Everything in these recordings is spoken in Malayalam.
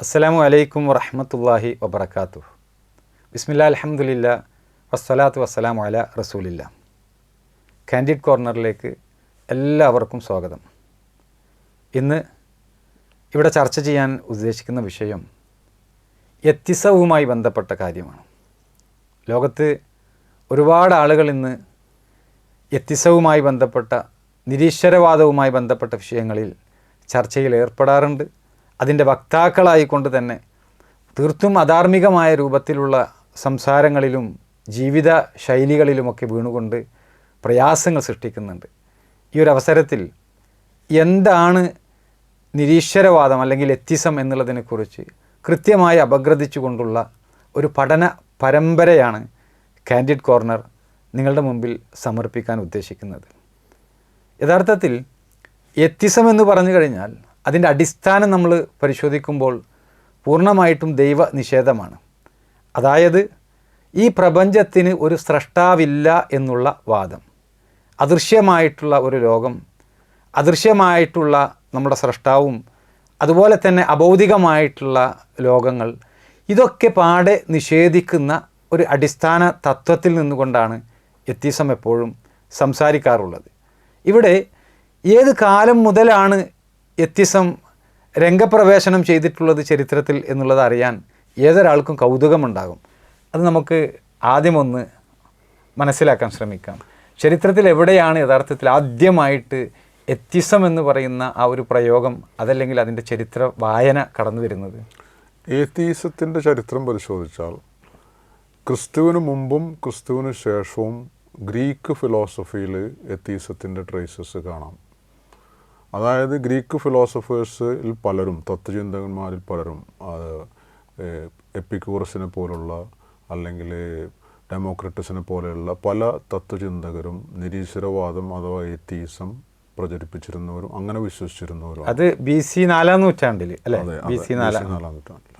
അസ്സലാമു അലൈക്കും വറഹമത്തല്ലാഹി വബർക്കാത്തു ബിസ്മില്ല അലഹമുല്ല വസ്സലാത്തു വസ്സലാമു അല റസൂലില്ല. കാൻഡിഡ് കോർണറിലേക്ക് എല്ലാവർക്കും സ്വാഗതം. ഇന്ന് ഇവിടെ ചർച്ച ചെയ്യാൻ ഉദ്ദേശിക്കുന്ന വിഷയം എത്തിസവുമായി ബന്ധപ്പെട്ട കാര്യമാണ്. ലോകത്ത് ഒരുപാട് ആളുകൾ ഇന്ന് എത്തിസവുമായി ബന്ധപ്പെട്ട നിരീശ്വരവാദവുമായി ബന്ധപ്പെട്ട വിഷയങ്ങളിൽ ചർച്ചയിൽ ഏർപ്പെടാറുണ്ട്. അതിന്റെ വക്താക്കളായിക്കൊണ്ട് തന്നെ തീർത്തും അധാർമികമായ രൂപത്തിലുള്ള സംസാരങ്ങളിലും ജീവിത ശൈലികളിലുമൊക്കെ വീണുകൊണ്ട് പ്രയാസങ്ങൾ സൃഷ്ടിക്കുന്നുണ്ട്. ഈ ഒരു അവസരത്തിൽ എന്താണ് നിരീശ്വരവാദം അല്ലെങ്കിൽ എത്തിസം എന്നുള്ളതിനെക്കുറിച്ച് കൃത്യമായി അപഗ്രഥിച്ചുകൊണ്ടുള്ള ഒരു പഠന പരമ്പരയാണ് കാൻഡിഡ് കോർണർ നിങ്ങളുടെ മുമ്പിൽ സമർപ്പിക്കാൻ ഉദ്ദേശിക്കുന്നത്. യഥാർത്ഥത്തിൽ എത്തിസം എന്ന് പറഞ്ഞു കഴിഞ്ഞാൽ അതിന്റെ അടിസ്ഥാനം നമ്മൾ പരിശോധിക്കുമ്പോൾ പൂർണമായിട്ടും ദൈവ നിഷേധമാണ്. അതായത് ഈ പ്രപഞ്ചത്തിന് ഒരു സ്രഷ്ടാവില്ല എന്നുള്ള വാദം. അദൃശ്യമായിട്ടുള്ള ഒരു ലോകം അദൃശ്യമായിട്ടുള്ള നമ്മുടെ സ്രഷ്ടാവും അതുപോലെ തന്നെ അബൗദികമായിട്ടുള്ള ലോകങ്ങൾ ഇതൊക്കെ പാടെ നിഷേധിക്കുന്ന ഒരു അടിസ്ഥാന തത്വത്തിൽ നിന്നുകൊണ്ടാണ് എത്തിസം എപ്പോഴും സംസാരിക്കാറുള്ളത്. ഇവിടെ ഏത് കാലം മുതലാണ് എത്തിസം രംഗപ്രവേശനം ചെയ്തിട്ടുള്ളത് ചരിത്രത്തിൽ എന്നുള്ളത് അറിയാൻ ഏതൊരാൾക്കും കൗതുകമുണ്ടാകും. അത് നമുക്ക് ആദ്യമൊന്ന് മനസ്സിലാക്കാൻ ശ്രമിക്കാം. ചരിത്രത്തിൽ എവിടെയാണ് യഥാർത്ഥത്തിൽ ആദ്യമായിട്ട് എത്തിസം എന്ന് പറയുന്ന ആ ഒരു പ്രയോഗം അതല്ലെങ്കിൽ അതിന്റെ ചരിത്ര വായന കടന്നു വരുന്നത്? ഏത്തീസത്തിന്റെ ചരിത്രം പരിശോധിച്ചാൽ ക്രിസ്തുവിന് മുമ്പും ക്രിസ്തുവിന് ശേഷവും ഗ്രീക്ക് ഫിലോസഫിയിൽ എത്തീസത്തിന്റെ ട്രേസസ് കാണാം. അതായത് ഗ്രീക്ക് ഫിലോസഫേഴ്സിൽ പലരും തത്വചിന്തകന്മാരിൽ പലരും അത് എപ്പിക്കൂറസിനെ പോലുള്ള അല്ലെങ്കിൽ ഡെമോക്രറ്റസിനെ പോലെയുള്ള പല തത്വചിന്തകരും നിരീശ്വരവാദം അഥവാ എത്തീസം പ്രചരിപ്പിച്ചിരുന്നവരും അങ്ങനെ വിശ്വസിച്ചിരുന്നവരും അത് ബി സി നാലാം നൂറ്റാണ്ടിൽ അല്ലേ? ബി സി നാലാം. നൂറ്റാണ്ടിൽ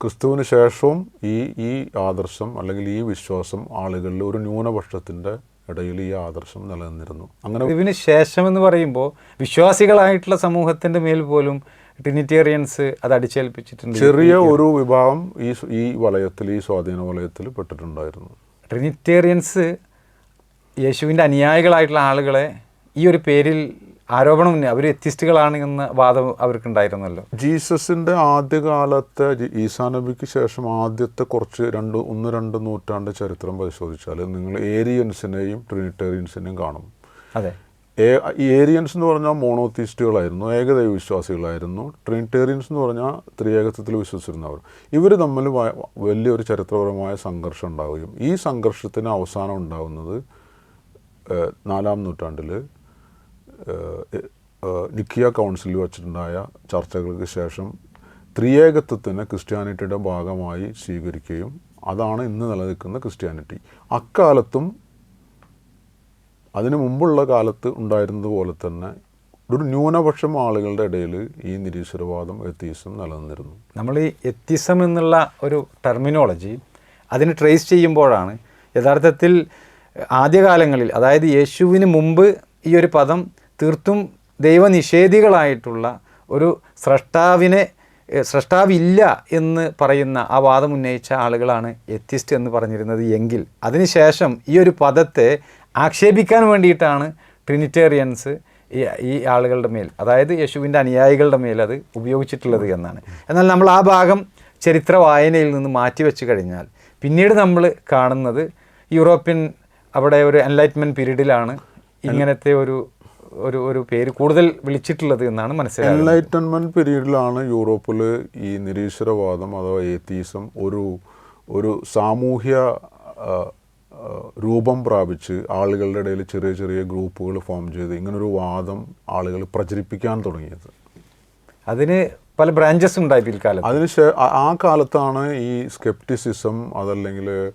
ക്രിസ്തുവിന് ശേഷവും ഈ ഈ ആദർശം അല്ലെങ്കിൽ ഈ വിശ്വാസം ആളുകളിൽ ഒരു ന്യൂനപക്ഷത്തിന്റെ ഇടയിൽ ഈ ആദർശം നിലനിന്നിരുന്നു. അങ്ങനെ ഇതിന് ശേഷം എന്ന് പറയുമ്പോൾ വിശ്വാസികളായിട്ടുള്ള സമൂഹത്തിന്റെ മേൽ പോലും ട്രിനിറ്റേറിയൻസ് അത് അടിച്ചേൽപ്പിച്ചിട്ടുണ്ട്. ചെറിയ ഒരു വിഭാഗം ഈ ഈ വലയത്തിൽ ഈ സ്വാധീന വലയത്തിൽ പെട്ടിട്ടുണ്ടായിരുന്നു. ട്രിനിറ്റേറിയൻസ് യേശുവിന്റെ അനുയായികളായിട്ടുള്ള ആളുകളെ ഈ ഒരു പേരിൽ ആരോപണം അവർ എത്തിസ്റ്റുകളാണ് എന്ന വാദം അവർക്കുണ്ടായിരുന്നല്ലോ. ജീസസിന്റെ ആദ്യകാലത്തെ ഈസാ നബിക്ക് ശേഷം ആദ്യത്തെ കുറച്ച് രണ്ട് ഒന്ന് രണ്ട് നൂറ്റാണ്ട് ചരിത്രം പരിശോധിച്ചാൽ നിങ്ങൾ ഏരിയൻസിനെയും ട്രിനിറ്റേറിയൻസിനെയും കാണും. അതെ. ഏരിയൻസ് എന്ന് പറഞ്ഞാൽ മോണോത്തീസ്റ്റുകളായിരുന്നു ഏകദൈവ വിശ്വാസികളായിരുന്നു. ട്രിനിറ്റേറിയൻസ് എന്ന് പറഞ്ഞാൽ ത്രിയേകത്വത്തിൽ വിശ്വസിച്ചിരുന്നവർ. ഇവർ തമ്മിൽ വലിയൊരു ചരിത്രപരമായ സംഘർഷം ഉണ്ടാവുകയും ഈ സംഘർഷത്തിന് അവസാനം ഉണ്ടാകുന്നത് നാലാം നൂറ്റാണ്ടിൽ നിക്കിയ കൗൺസിലിൽ വച്ചിട്ടുണ്ടായ ചർച്ചകൾക്ക് ശേഷം ത്രിയേകത്വത്തിനെ ക്രിസ്ത്യാനിറ്റിയുടെ ഭാഗമായി സ്വീകരിക്കുകയും അതാണ് ഇന്ന് നിലനിൽക്കുന്ന ക്രിസ്ത്യാനിറ്റി. അക്കാലത്തും അതിനു മുമ്പുള്ള കാലത്ത് ഉണ്ടായിരുന്നതുപോലെ തന്നെ ഒരു ന്യൂനപക്ഷം ആളുകളുടെ ഇടയിൽ ഈ നിരീശ്വരവാദം എത്തീസം നിലനിന്നിരുന്നു. നമ്മൾ ഈ എത്തിസം എന്നുള്ള ഒരു ടെർമിനോളജി അതിന് ട്രേസ് ചെയ്യുമ്പോഴാണ് യഥാർത്ഥത്തിൽ ആദ്യകാലങ്ങളിൽ അതായത് യേശുവിന് മുമ്പ് ഈ ഒരു പദം തീർത്തും ദൈവനിഷേധികളായിട്ടുള്ള ഒരു സ്രഷ്ടാവിനെ സ്രഷ്ടാവില്ല എന്ന് പറയുന്ന ആ വാദം ഉന്നയിച്ച ആളുകളാണ് എത്തിസ്റ്റ് എന്ന് പറഞ്ഞിരുന്നത് എങ്കിൽ. അതിനുശേഷം ഈ ഒരു പദത്തെ ആക്ഷേപിക്കാൻ വേണ്ടിയിട്ടാണ് ട്രിനിറ്റേറിയൻസ് ഈ ഈ ആളുകളുടെ മേൽ അതായത് യേശുവിന്റെ അനുയായികളുടെ മേൽ അത് ഉപയോഗിച്ചിട്ടുള്ളത് എന്നാണ്. എന്നാൽ നമ്മൾ ആ ഭാഗം ചരിത്ര വായനയിൽ നിന്ന് മാറ്റിവെച്ച് കഴിഞ്ഞാൽ പിന്നീട് നമ്മൾ കാണുന്നത് യൂറോപ്യൻ അവിടെ ഒരു എൻലൈറ്റ്മെന്റ് പീരീഡിലാണ് ഇങ്ങനത്തെ ഒരു ഒരു ഒരു പേര് കൂടുതൽ വിളിച്ചിട്ടുള്ളത് എന്നാണ് മനസ്സിലായത്. എൻലൈറ്റൻമെന്റ് പീരീഡിലാണ് യൂറോപ്പിൽ ഈ നിരീശ്വരവാദം അഥവാ ഏത്തീസം ഒരു ഒരു സാമൂഹ്യ രൂപം പ്രാപിച്ച് ആളുകളുടെ ഇടയിൽ ചെറിയ ചെറിയ ഗ്രൂപ്പുകൾ ഫോം ചെയ്ത് ഇങ്ങനൊരു വാദം ആളുകൾ പ്രചരിപ്പിക്കാൻ തുടങ്ങിയത്. അതിന് പല ബ്രാഞ്ചസ് ഉണ്ടായി പിൽക്കാലം അതിന് ആ- ആ കാലത്താണ് ഈ സ്കെപ്റ്റിസിസം അതല്ലെങ്കിൽ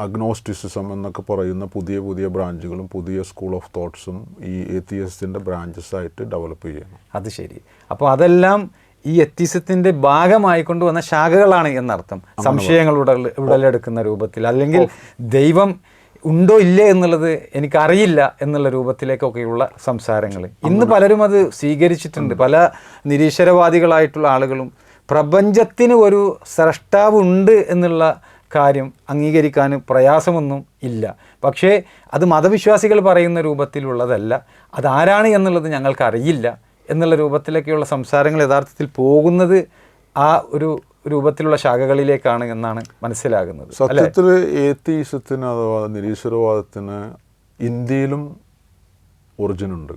അഗ്നോസ്റ്റിസിസം എന്നൊക്കെ പറയുന്ന പുതിയ പുതിയ ബ്രാഞ്ചുകളും പുതിയ സ്കൂൾ ഓഫ് തോട്ട്സും ഈ എത്തിയസത്തിന്റെ ബ്രാഞ്ചസായിട്ട് ഡെവലപ്പ് ചെയ്യണം. അത് ശരി. അപ്പോൾ അതെല്ലാം ഈ എത്തിസത്തിന്റെ ഭാഗമായി കൊണ്ടുവന്ന ശാഖകളാണ് എന്നർത്ഥം. സംശയങ്ങൾ ഉടൽ ഉടലെടുക്കുന്ന രൂപത്തിൽ. അല്ലെങ്കിൽ ദൈവം ഉണ്ടോ ഇല്ലേ എന്നുള്ളത് എനിക്കറിയില്ല എന്നുള്ള രൂപത്തിലേക്കൊക്കെയുള്ള സംസാരങ്ങൾ. ഇന്ന് പലരും അത് സ്വീകരിച്ചിട്ടുണ്ട്. പല നിരീശ്വരവാദികളായിട്ടുള്ള ആളുകളും പ്രപഞ്ചത്തിന് ഒരു സ്രഷ്ടാവ് ഉണ്ട് എന്നുള്ള കാര്യം അംഗീകരിക്കാൻ പ്രയാസമൊന്നും ഇല്ല. പക്ഷേ അത് മതവിശ്വാസികൾ പറയുന്ന രൂപത്തിലുള്ളതല്ല. അതാരാണ് എന്നുള്ളത് ഞങ്ങൾക്കറിയില്ല. എന്നുള്ള രൂപത്തിലൊക്കെയുള്ള സംസാരങ്ങൾ യഥാർത്ഥത്തിൽ പോകുന്നത് ആ ഒരു രൂപത്തിലുള്ള ശാഖകളിലേക്കാണ് എന്നാണ് മനസ്സിലാകുന്നത്. സത്യത്തിൽ ഏത്തീസത്തിന് അഥവാ നിരീശ്വരവാദത്തിന് ഇന്ത്യയിലും ഒറിജിനുണ്ട്.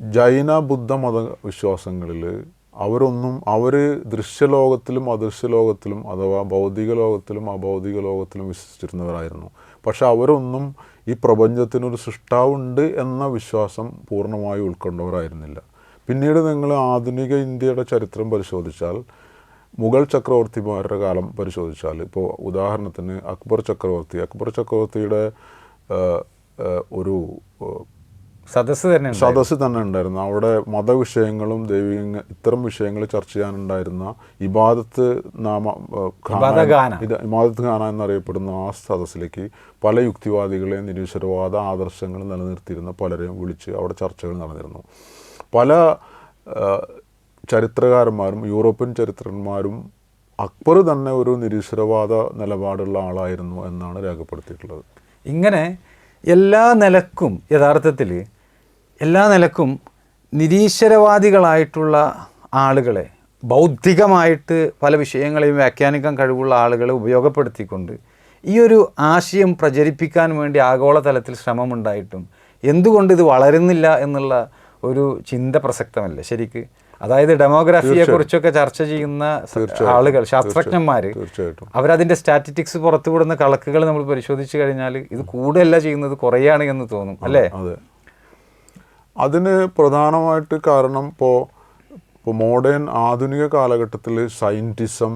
ജൈന ബുദ്ധ മത വിശ്വാസങ്ങളിൽ അവരൊന്നും അവർ ദൃശ്യലോകത്തിലും അദൃശ്യലോകത്തിലും അഥവാ ഭൗതിക ലോകത്തിലും അഭൗതിക ലോകത്തിലും വിശ്വസിച്ചിരുന്നവരായിരുന്നു. പക്ഷെ അവരൊന്നും ഈ പ്രപഞ്ചത്തിനൊരു സൃഷ്ടാവുണ്ട് എന്ന വിശ്വാസം പൂർണമായി ഉൾക്കൊണ്ടവരായിരുന്നില്ല. പിന്നീട് നിങ്ങൾ ആധുനിക ഇന്ത്യയുടെ ചരിത്രം പരിശോധിച്ചാൽ മുഗൾ ചക്രവർത്തിമാരുടെ കാലം പരിശോധിച്ചാൽ ഇപ്പോൾ ഉദാഹരണത്തിന് അക്ബർ ചക്രവർത്തി. അക്ബർ ചക്രവർത്തിയുടെ ഒരു സദസ്സ് തന്നെ. സദസ്സ് തന്നെ ഉണ്ടായിരുന്നു അവിടെ മതവിഷയങ്ങളും ദൈവിക ഇത്തരം വിഷയങ്ങൾ ചർച്ച ചെയ്യാനുണ്ടായിരുന്ന ഇബാദത്ത് നാമ ഇബാദത്ത്. ഇത് ഖാന എന്നറിയപ്പെടുന്ന ആ സദസ്സിലേക്ക് പല യുക്തിവാദികളെയും നിരീശ്വരവാദ ആദർശങ്ങൾ നിലനിർത്തിയിരുന്ന പലരെയും വിളിച്ച് അവിടെ ചർച്ചകൾ നടന്നിരുന്നു പല ചരിത്രകാരന്മാരും യൂറോപ്യൻ ചരിത്രന്മാരും അക്ബർ തന്നെ ഒരു നിരീശ്വരവാദ നിലപാടുള്ള ആളായിരുന്നു എന്നാണ് രേഖപ്പെടുത്തിയിട്ടുള്ളത് ഇങ്ങനെ എല്ലാ നിലക്കും യഥാർത്ഥത്തിൽ എല്ലാ നിലക്കും നിരീശ്വരവാദികളായിട്ടുള്ള ആളുകളെ ബൗദ്ധികമായിട്ട് പല വിഷയങ്ങളെയും വ്യാഖ്യാനിക്കാൻ കഴിവുള്ള ആളുകളെ ഉപയോഗപ്പെടുത്തിക്കൊണ്ട് ഈ ഒരു ആശയം പ്രചരിപ്പിക്കാൻ വേണ്ടി ആഗോളതലത്തിൽ ശ്രമമുണ്ടായിട്ടും എന്തുകൊണ്ട് ഇത് വളരുന്നില്ല എന്നുള്ള ഒരു ചിന്ത പ്രസക്തമല്ല. ശരിക്ക് അതായത് ഡെമോഗ്രാഫിയെ കുറിച്ചൊക്കെ ചർച്ച ചെയ്യുന്ന ആളുകൾ ശാസ്ത്രജ്ഞന്മാർ അവരതിന്റെ സ്റ്റാറ്റിറ്റിക്സ് പുറത്തുവിടുന്ന കണക്കുകൾ നമ്മൾ പരിശോധിച്ച് കഴിഞ്ഞാൽ ഇത് കൂടുതലല്ല ചെയ്യുന്നത് കുറയാണ് എന്ന് തോന്നും അല്ലേ? അതിന് പ്രധാനമായിട്ട് കാരണം ഇപ്പോൾ ഇപ്പോൾ മോഡേൺ ആധുനിക കാലഘട്ടത്തിൽ സയന്റിസം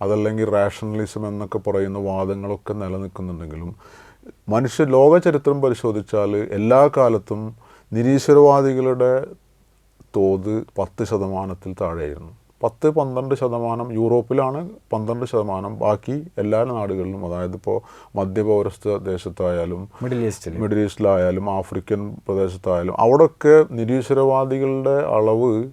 അതല്ലെങ്കിൽ റാഷണലിസം എന്നൊക്കെ പറയുന്ന വാദങ്ങളൊക്കെ നിലനിൽക്കുന്നുണ്ടെങ്കിലും മനുഷ്യ ലോക ചരിത്രം പരിശോധിച്ചാൽ എല്ലാ കാലത്തും നിരീശ്വരവാദികളുടെ തോത് പത്ത് ശതമാനത്തിൽ താഴെയായിരുന്നു. പത്ത് പന്ത്രണ്ട് ശതമാനം യൂറോപ്പിലാണ് പന്ത്രണ്ട് ശതമാനം ബാക്കി എല്ലാ നാടുകളിലും. അതായത് ഇപ്പോൾ മധ്യപൗരസ്ഥ ദേശത്തായാലും മിഡിൽ ഈസ്റ്റിൽ മിഡിൽ ഈസ്റ്റിലായാലും ആഫ്രിക്കൻ പ്രദേശത്തായാലും അവിടെയൊക്കെ നിരീശ്വരവാദികളുടെ അളവ്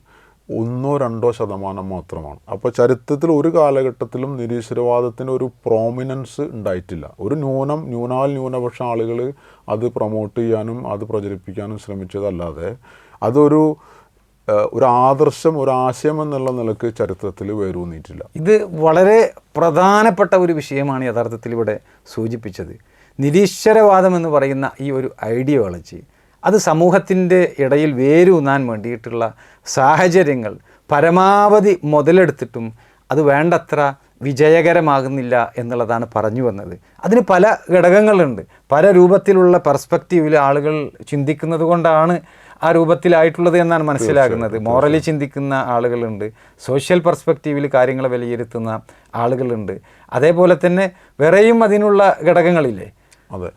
ഒന്നോ രണ്ടോ ശതമാനം മാത്രമാണ്. അപ്പോൾ ചരിത്രത്തിൽ ഒരു കാലഘട്ടത്തിലും നിരീശ്വരവാദത്തിന് ഒരു പ്രോമിനൻസ് ഉണ്ടായിട്ടില്ല. ഒരു ന്യൂനം ന്യൂനാൽ ന്യൂനപക്ഷ ആളുകൾ അത് പ്രൊമോട്ട് ചെയ്യാനും അത് പ്രചരിപ്പിക്കാനും ശ്രമിച്ചതല്ലാതെ അതൊരു ഒരു ആദർശം ഒരു ആശയം എന്നുള്ള നിലയ്ക്ക് ചരിത്രത്തിൽ വേരൂന്നിയിട്ടില്ല. ഇത് വളരെ പ്രധാനപ്പെട്ട ഒരു വിഷയമാണ് യഥാർത്ഥത്തിൽ ഇവിടെ സൂചിപ്പിച്ചത്. നിരീശ്വരവാദം എന്ന് പറയുന്ന ഈ ഒരു ഐഡിയോളജി അത് സമൂഹത്തിന്റെ ഇടയിൽ വേരൂന്നാൻ വേണ്ടിയിട്ടുള്ള സാഹചര്യങ്ങൾ പരമാവധി മുതലെടുത്തിട്ടും അത് വേണ്ടത്ര വിജയകരമാകുന്നില്ല എന്നുള്ളതാണ് പറഞ്ഞു വന്നത്. അതിന് പല ഘടകങ്ങളുണ്ട്. പല രൂപത്തിലുള്ള പെർസ്പെക്റ്റീവിൽ ആളുകൾ ചിന്തിക്കുന്നത് കൊണ്ടാണ് ആ രൂപത്തിലായിട്ടുള്ളത് എന്നാണ് മനസ്സിലാകുന്നത്. മോറലി ചിന്തിക്കുന്ന ആളുകളുണ്ട്. സോഷ്യൽ പെർസ്പെക്റ്റീവിൽ കാര്യങ്ങൾ വിലയിരുത്തുന്ന ആളുകളുണ്ട്. അതേപോലെ തന്നെ വേറെയും അതിനുള്ള ഘടകങ്ങളില്ലേ? അതെ.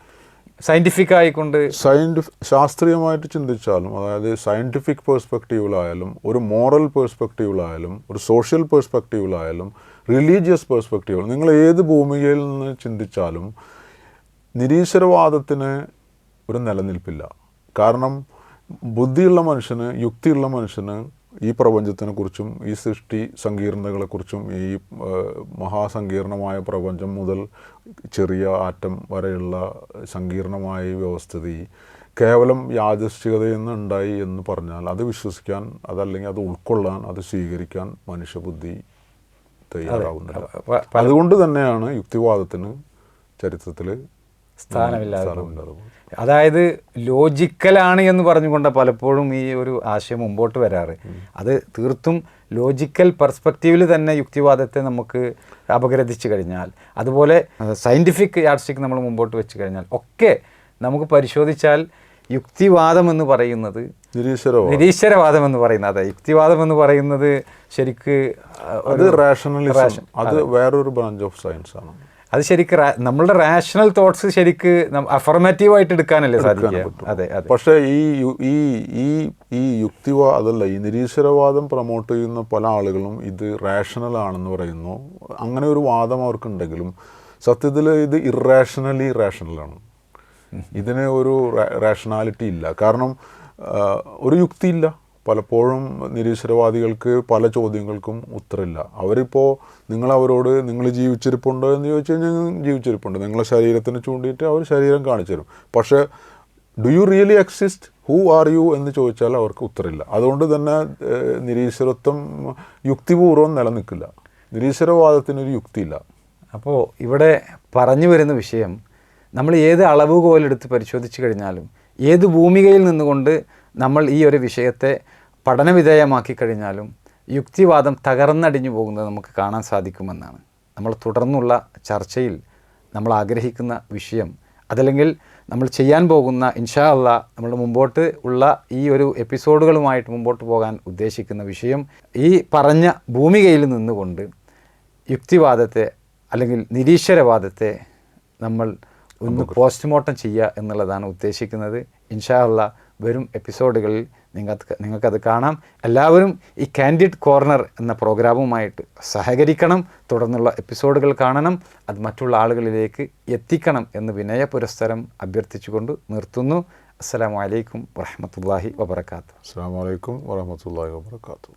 സയന്റിഫിക് ആയിക്കൊണ്ട് സയന്റിഫ് ശാസ്ത്രീയമായിട്ട് ചിന്തിച്ചാലും അതായത് സയന്റിഫിക് പേഴ്സ്പെക്റ്റീവിലായാലും ഒരു മോറൽ പേഴ്സ്പെക്റ്റീവിലായാലും ഒരു സോഷ്യൽ പേഴ്സ്പെക്റ്റീവിലായാലും റിലീജിയസ് പേഴ്സ്പെക്റ്റീവിൽ നിങ്ങൾ ഏത് ഭൂമികയിൽ നിന്ന് ചിന്തിച്ചാലും നിരീശ്വരവാദത്തിന് ഒരു നിലനിൽപ്പില്ല. കാരണം ബുദ്ധിയുള്ള മനുഷ്യന് യുക്തിയുള്ള മനുഷ്യന് ഈ പ്രപഞ്ചത്തിനെക്കുറിച്ചും ഈ സൃഷ്ടി സങ്കീർണതകളെക്കുറിച്ചും ഈ മഹാസങ്കീർണമായ പ്രപഞ്ചം മുതൽ ചെറിയ ആറ്റം വരെയുള്ള സങ്കീർണമായ വ്യവസ്ഥിതി കേവലം യാദൃശ്ചികതയിൽ നിന്നുണ്ടായി എന്ന് പറഞ്ഞാൽ അത് വിശ്വസിക്കാൻ അതല്ലെങ്കിൽ അത് ഉൾക്കൊള്ളാൻ അത് സ്വീകരിക്കാൻ മനുഷ്യബുദ്ധി തയ്യാറാവുന്നില്ല. അതുകൊണ്ട് തന്നെയാണ് യുക്തിവാദത്തിന് ചരിത്രത്തിൽ സ്ഥാനമില്ലാതെ. അതായത് ലോജിക്കലാണ് എന്ന് പറഞ്ഞുകൊണ്ട് പലപ്പോഴും ഈ ഒരു ആശയം മുമ്പോട്ട് വരാറ്. അത് തീർത്തും ലോജിക്കൽ പെർസ്പെക്റ്റീവിൽ തന്നെ യുക്തിവാദത്തെ നമുക്ക് അപഗ്രഥിച്ചു കഴിഞ്ഞാൽ അതുപോലെ സയന്റിഫിക് യാഡ്സ്റ്റിക് നമ്മൾ മുമ്പോട്ട് വെച്ച് കഴിഞ്ഞാൽ ഒക്കെ നമുക്ക് പരിശോധിച്ചാൽ യുക്തിവാദം എന്ന് പറയുന്നത് നിരീശ്വരവാദം. നിരീശ്വരവാദം എന്ന് പറയുന്നത് അതെ യുക്തിവാദം എന്ന് പറയുന്നത് ശരിക്ക് അത് റേഷണലിസം റാഷണലിസം അത് വേറൊരു ബ്രാഞ്ച് ഓഫ് സയൻസ് ആണ്. അത് ശരിക്ക് നമ്മളുടെ റാഷണൽ തോട്ട്സ് ശരിക്ക് അഫർമേറ്റീവായിട്ട് എടുക്കാനല്ലേ സാധിക്കുക? അതെ അതെ. പക്ഷേ ഈ ഈ ഈ ഈ യുക്തിവാ അതല്ല ഈ നിരീശ്വരവാദം പ്രൊമോട്ട് ചെയ്യുന്ന പല ആളുകളും ഇത് റാഷണൽ ആണെന്ന് പറയുന്നു. അങ്ങനെ ഒരു വാദം അവർക്കുണ്ടെങ്കിലും സത്യത്തിൽ ഇത് ഇറാഷണലി റാഷണലാണ് ഇതിന് ഒരു റാഷണാലിറ്റി ഇല്ല. കാരണം ഒരു ഒരു യുക്തിയില്ല. പലപ്പോഴും നിരീശ്വരവാദികൾക്ക് പല ചോദ്യങ്ങൾക്കും ഉത്തരമില്ല. അവരിപ്പോൾ നിങ്ങൾ അവരോട് നിങ്ങൾ ജീവിച്ചിരിപ്പുണ്ടോ എന്ന് ചോദിച്ചു കഴിഞ്ഞാൽ ജീവിച്ചിരിപ്പുണ്ട്. നിങ്ങളെ ശരീരത്തിന് ചൂണ്ടിയിട്ട് അവർ ശരീരം കാണിച്ചു തരും. പക്ഷേ do you really exist who are you എന്ന് ചോദിച്ചാൽ അവർക്ക് ഉത്തരമില്ല. അതുകൊണ്ട് തന്നെ നിരീശ്വരത്വം യുക്തിപൂർവം നിലനിൽക്കില്ല. നിരീശ്വരവാദത്തിനൊരു യുക്തിയില്ല. അപ്പോൾ ഇവിടെ പറഞ്ഞു വരുന്ന വിഷയം നമ്മൾ ഏത് അളവുകോലെടുത്ത് പരിശോധിച്ച് കഴിഞ്ഞാലും ഏത് ഭൂമികയിൽ നിന്നുകൊണ്ട് നമ്മൾ ഈ ഒരു വിഷയത്തെ പഠനവിധേയമാക്കി കഴിഞ്ഞാലും യുക്തിവാദം തകർന്നടിഞ്ഞു പോകുന്നത് നമുക്ക് കാണാൻ സാധിക്കുമെന്നാണ്. നമ്മൾ തുടർന്നുള്ള ചർച്ചയിൽ നമ്മൾ ആഗ്രഹിക്കുന്ന വിഷയം അതല്ലെങ്കിൽ നമ്മൾ ചെയ്യാൻ പോകുന്ന ഇൻഷാ അല്ല നമ്മൾ മുമ്പോട്ട് ഉള്ള ഈ ഒരു എപ്പിസോഡുകളുമായിട്ട് മുമ്പോട്ട് പോകാൻ ഉദ്ദേശിക്കുന്ന വിഷയം ഈ പറഞ്ഞ ഭൂമികയിൽ നിന്നുകൊണ്ട് യുക്തിവാദത്തെ അല്ലെങ്കിൽ നിരീശ്വരവാദത്തെ നമ്മൾ ഒന്ന് പോസ്റ്റ്മോർട്ടം ചെയ്യുക എന്നുള്ളതാണ് ഉദ്ദേശിക്കുന്നത്. ഇൻഷാ അല്ല വരും എപ്പിസോഡുകളിൽ നിങ്ങൾക്ക് നിങ്ങൾക്കത് കാണാം. എല്ലാവരും ഈ കാൻഡിഡ് കോർണർ എന്ന പ്രോഗ്രാമുമായിട്ട് സഹകരിക്കണം. തുടർന്നുള്ള എപ്പിസോഡുകൾ കാണണം. അത് മറ്റുള്ള ആളുകളിലേക്ക് എത്തിക്കണം എന്ന് വിനയ പുരസ്സരം അഭ്യർത്ഥിച്ചുകൊണ്ട് നിർത്തുന്നു. അസ്സാം വലൈക്കും വറഹമത്തല്ലാഹി വബർക്കാത്തു അസ്സാം വലൈക്കും വറഹമത്തല്ലാഹി വാബർക്കാത്തു